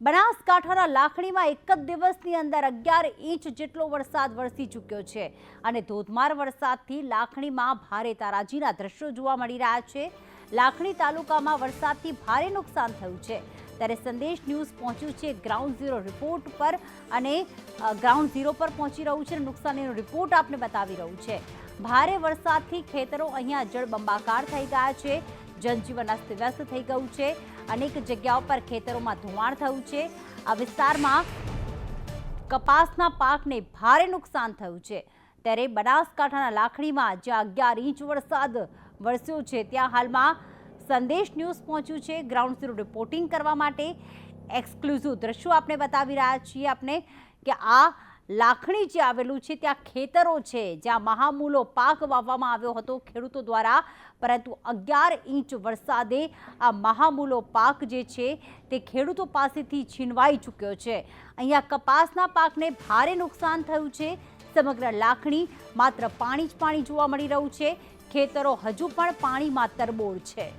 બનાસકાંઠાના લાખણીમાં એક જ દિવસની અંદર અગિયાર ઇંચ જેટલો વરસાદ વરસી ચૂક્યો છે. અને ધોધમાર વરસાદથી લાખણીમાં ભારે તારાજીના દ્રશ્યો જોવા મળી રહ્યા છે. લાખણી તાલુકામાં વરસાદથી ભારે નુકસાન થયું છે. ત્યારે સંદેશ ન્યૂઝ પહોંચ્યું છે ગ્રાઉન્ડ ઝીરો રિપોર્ટ પર અને ગ્રાઉન્ડ ઝીરો પર પહોંચી રહ્યું છે અને નુકસાનીનો રિપોર્ટ આપને બતાવી રહ્યું છે. ભારે વરસાદથી ખેતરો અહીંયા જળબંબાકાર થઈ ગયા છે. જનજીવન અસ્તવ્યસ્ત થઈ ગયું છે. અનેક જગ્યાઓ પર ખેતરોમાં ધોવાણ થયું છે. આ વિસ્તારમાં કપાસના પાકને ભારે નુકસાન થયું છે. ત્યારે બનાસકાંઠાના લાખણીમાં જ્યાં અગિયાર ઇંચ વરસાદ વરસ્યો છે, ત્યાં હાલમાં સંદેશ ન્યૂઝ પહોંચ્યું છે. ગ્રાઉન્ડ ઝીરો રિપોર્ટિંગ કરવા માટે એક્સક્લુઝિવ દ્રશ્યો આપણે બતાવી રહ્યા છીએ આપણે કે આ લાખણી જે આવેલું છે ત્યાં ખેતરો છે, જ્યાં મહામૂલો પાક વાવવામાં આવ્યો હતો ખેડૂતો દ્વારા. પરંતુ અગિયાર ઇંચ વરસાદે આ મહામૂલો પાક જે છે તે ખેડૂતો પાસેથી છીનવાઈ ચૂક્યો છે. અહીંયા કપાસના પાકને ભારે નુકસાન થયું છે. સમગ્ર લાખણી માત્ર પાણી જ પાણી જોવા મળી રહ્યું છે. ખેતરો હજુ પણ પાણીમાં તરબોળ છે.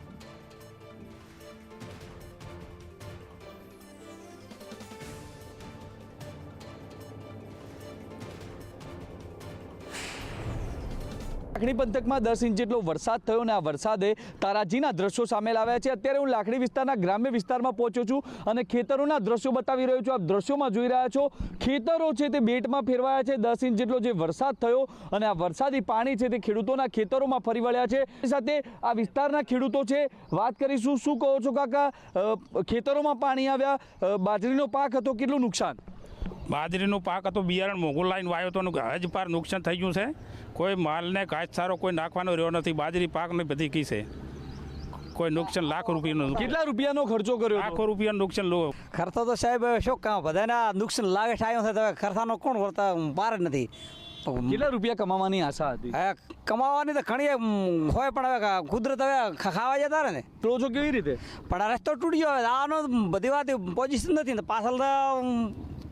લાખણી પંથકમાં દસ ઇંચ જેટલો વરસાદ થયો અને આ વરસાદે તારાજીના દ્રશ્યો સામે લાવ્યા છે. અત્યારે હું લાખણી વિસ્તારના ગ્રામ્ય વિસ્તારમાં પહોંચ્યો છું અને ખેતરોના દ્રશ્યો બતાવી રહ્યો છું. આપ દ્રશ્યોમાં જોઈ રહ્યા છો, ખેતરો છે તે બેટમાં ફેરવાયા છે. દસ ઇંચ જેટલો જે વરસાદ થયો અને આ વરસાદી પાણી છે તે ખેડૂતોના ખેતરોમાં ફરી વળ્યા છે. સાથે આ વિસ્તારના ખેડૂતો છે, વાત કરીશું. શું કહો છો કાકા? ખેતરોમાં પાણી આવ્યા બાજરીનો પાક હતો, કેટલું નુકસાન? બાજરીનો પાક હતો બિયારણ મોંઘું લાવીને વાયો તો હજ પાર નુકસાન થઈ ગયું છે. કોઈ માલને ઘાસચારો કોઈ નાખવાનો રહ્યો નથી બાજરી પાકને બધી કી છે. કોઈ નુકસાન લાખ રૂપિયાનું કેટલા રૂપિયાનો ખર્ચો કર્યો લાખો રૂપિયાનું નુકસાન લો. ખર્ચો તો સાહેબ શું કામ બધાને આ નુકસાન લાગે છે આવ્યો છે તમે ખર્ચાનો કોણ વર્તા પાર જ નથી. કેટલા રૂપિયા કમાવાની આશા હતી? કમાવાની તો ઘણી હોય પણ હવે કુદરત હવે ખાવા જતા રહે ને. તો કેવી રીતે? પણ આ રસ્તો તૂટી ગયો હવે આનો બધી વાત પોઝિશન નથી ને પાછળ તો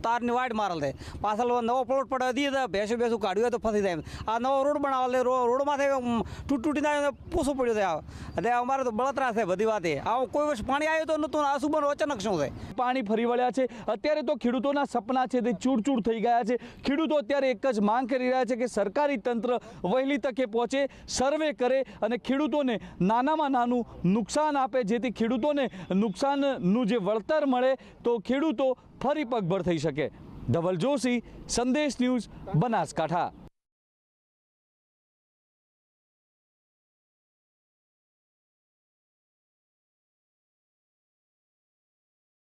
તારની વાડ મારલ છે પાછળ નવો પ્લોટ પડે દીએ તો ભેંસું ભેંસું કાઢ્યું તો ફસી જાય આ નવો રોડ બનાવેલ છે રોડમાંથી તૂટ તૂટી જાય પૂછવું પડ્યું છે એટલે અમારે તો બળતરા છે બધી વાતે. આવું કોઈ વર્ષ પાણી આવ્યું તો નતું ને આ સુબહ અચાનક શું છે પાણી ફરી વળ્યા છે. અત્યારે તો ખેડૂતોના સપના છે તે ચૂડચૂડ થઈ ગયા છે. ખેડૂતો અત્યારે એક જ માંગ કરી રહ્યા છે કે સરકારી તંત્ર વહેલી તકે પહોંચે, સર્વે કરે અને ખેડૂતોને નાનામાં નાનું નુકસાન આપે. જેથી ખેડૂતોને નુકસાનનું જે વળતર મળે, તો ખેડૂતો ફરી પગભર થઈ શકે. ધવલ જોશી સંદેશ ન્યૂઝ બનાસકાંઠા.